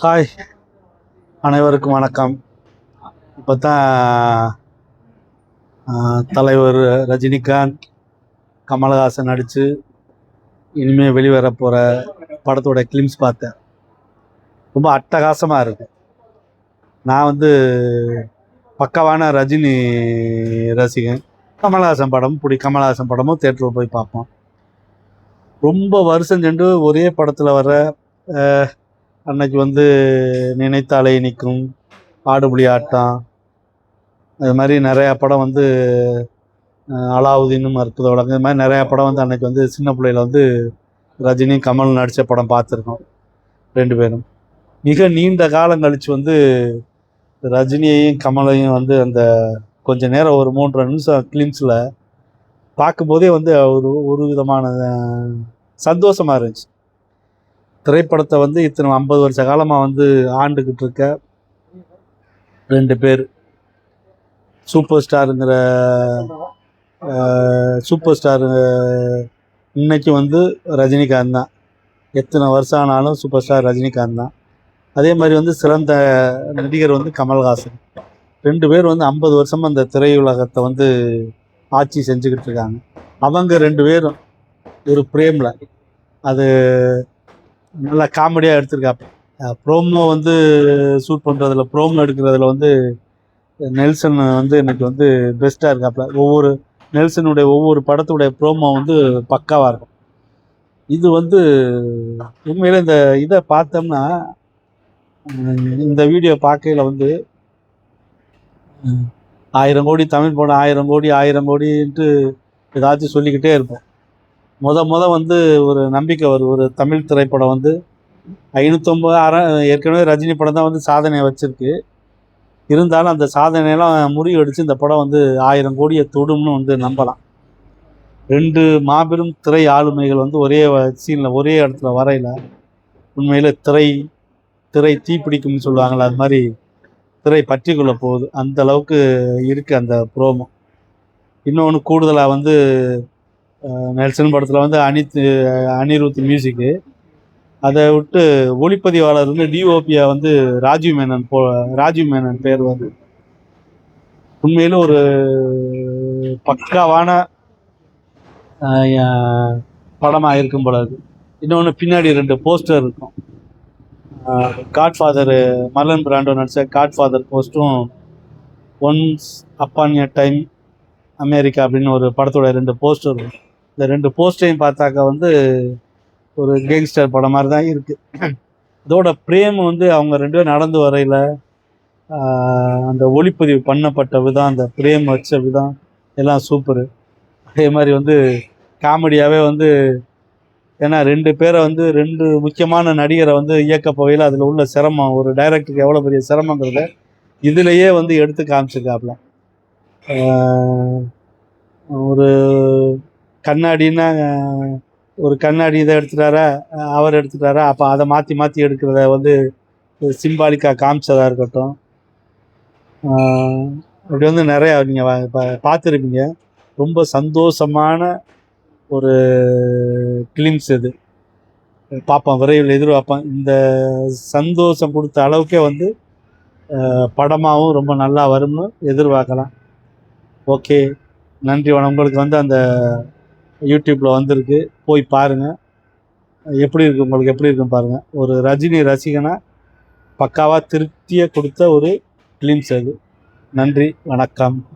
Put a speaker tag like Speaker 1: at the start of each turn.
Speaker 1: Hi. அனைவருக்கும் வணக்கம். இப்போ தான் தலைவர் ரஜினிகாந்த் கமலஹாசன் நடித்து இனிமேல் வெளிவர போகிற படத்தோட கிளிம்ஸ் பார்த்தேன். ரொம்ப அட்டகாசமாக இருக்கு. நான் வந்து பக்கவான ரஜினி ரசிகன். கமலஹாசன் படம் பிடி கமலஹாசன் படமும் தேட்டரில் போய் பார்ப்போம். ரொம்ப வருஷம் சென்று ஒரே படத்தில் வர அன்னைக்கு வந்து நினைத்தாலே நிற்கும் ஆடுபுலி ஆட்டம் அது மாதிரி நிறையா படம் வந்து அலாவுதீனும் அற்புத வழங்கு இது மாதிரி நிறையா படம் வந்து அன்னைக்கு வந்து சின்ன பிள்ளையில வந்து ரஜினி கமல் நடித்த படம் பார்த்துருக்கோம். ரெண்டு பேரும். மிக நீண்ட காலம் கழித்து வந்து ரஜினியையும் கமலையும் வந்து அந்த கொஞ்ச நேரம் ஒரு மூன்றரை நிமிஷம் கிளிம்ஸில் பார்க்கும்போதே வந்து ஒரு ஒரு விதமான சந்தோஷமாக இருந்துச்சு. திரைப்படத்தை வந்து இத்தனை ஐம்பது வருஷ காலமாக வந்து ஆண்டுக்கிட்டு இருக்க ரெண்டு பேர். சூப்பர் ஸ்டாருங்கிற சூப்பர் ஸ்டார் இன்னைக்கு வந்து ரஜினிகாந்த் தான். எத்தனை வருஷம் ஆனாலும் சூப்பர் ஸ்டார் ரஜினிகாந்த் தான். அதே மாதிரி வந்து சிறந்த நடிகர் வந்து கமல்ஹாசன். ரெண்டு பேர் வந்து ஐம்பது வருஷமாக அந்த திரையுலகத்தை வந்து ஆட்சி செஞ்சுக்கிட்டு இருக்காங்க. அவங்க ரெண்டு பேரும் ஒரு பிரேமில். அது நல்லா காமெடியாக எடுத்திருக்காப்ப ப்ரோமோ வந்து ஷூட் பண்ணுறதுல ப்ரோமோ எடுக்கிறதுல வந்து நெல்சன் வந்து எனக்கு வந்து பெஸ்ட்டாக இருக்காப்புல ஒவ்வொரு நெல்சனுடைய ஒவ்வொரு படத்துடைய ப்ரோமோ வந்து பக்காவாக இருக்கும். இது வந்து உண்மையில் இந்த இதை பார்த்தோம்னா இந்த வீடியோ பார்க்கையில் வந்து ஆயிரம் கோடி தமிழ் படம் ஆயிரம் கோடி ஆயிரம் கோடின்ட்டு ஏதாச்சும் சொல்லிக்கிட்டே இருப்போம். முத முத வந்து ஒரு நம்பிக்கை வரும் ஒரு தமிழ் திரைப்படம் வந்து ஐநூற்றொம்பது அற ஏற்கனவே ரஜினி படம் தான் வந்து சாதனையை வச்சிருக்கு. இருந்தாலும் அந்த சாதனையெல்லாம் முறியடிச்சு இந்த படம் வந்து ஆயிரம் கோடியை தொடும்னு வந்து நம்பலாம். ரெண்டு மாபெரும் திரை ஆளுமைகள் வந்து ஒரே சீனில் ஒரே இடத்துல வரையில. உண்மையில் திரை திரை தீப்பிடிக்கும்னு சொல்லுவாங்களே அது மாதிரி திரை பற்றிக்கொள்ள போகுது. அந்த அளவுக்கு இருக்குது அந்த ப்ரோமோ. இன்னொன்று கூடுதலாக வந்து நெல்சன் படத்தில் வந்து அனித் அனிருத் மியூசிக்கு அதை விட்டு ஒளிப்பதிவாளர் வந்து டிஓபியா வந்து ராஜீவ் மேனன் போ ராஜீவ் மேனன் பேர் வந்து உண்மையில ஒரு பக்காவான படமாக இருக்கும் போல இருக்கு. இன்னொன்று பின்னாடி ரெண்டு போஸ்டர் இருக்கும். காட்ஃபாதரு மர்லன் பிராண்டோ நடிச்ச Godfather போஸ்ட்டும் once upon a time America அப்படின்னு ஒரு படத்தோட ரெண்டு போஸ்டர் இருக்கும் இந்த ரெண்டு போஸ்டையும் பார்த்தாக்கா வந்து ஒரு கேங்ஸ்டர் படம் மாதிரி தான் இருக்கு. இதோட பிரேம் வந்து அவங்க ரெண்டு பேரும் நடந்து வரையில அந்த ஒளிப்பதிவு பண்ணப்பட்ட விதம் அந்த பிரேம் வச்ச விதம் எல்லாம் சூப்பரு அதே மாதிரி வந்து காமெடியாகவே வந்து ஏன்னா ரெண்டு பேரை வந்து ரெண்டு முக்கியமான நடிகரை வந்து இயக்க போகையில் அதில் உள்ள சிரமம் ஒரு டைரக்டருக்கு எவ்வளோ பெரிய சிரமங்கிறத இதுலேயே வந்து எடுத்து காமிச்சிருக்காப்புல ஒரு கண்ணாடின்னா ஒரு கண்ணாடி இதை எடுத்துட்டாரா அவர் எடுத்துட்டாரா அப்போ அதை மாற்றி மாற்றி எடுக்கிறத வந்து சிம்பாலிக்காக காமிச்சதாக இருக்கட்டும். அப்படி வந்து நிறையா நீங்கள் பார்த்துருப்பீங்க. ரொம்ப சந்தோஷமான ஒரு கிளிம்ஸ் இது. பார்ப்போம் விரைவில் எதிர்பார்ப்பேன் இந்த சந்தோஷம் கொடுத்த அளவுக்கே வந்து படமாகவும் ரொம்ப நல்லா வரும்னு எதிர்பார்க்கலாம். ஓகே நன்றி வணக்கம். உங்களுக்கு வந்து அந்த யூடியூப்பில் வந்திருக்கு. போய் பாருங்கள் எப்படி இருக்கு? உங்களுக்கு எப்படி இருக்குன்னு பாருங்கள் ஒரு ரஜினி ரசிகனை பக்காவாக திருப்தியை கொடுத்த ஒரு ஃபிலிம்ஸ் அது. நன்றி. வணக்கம்.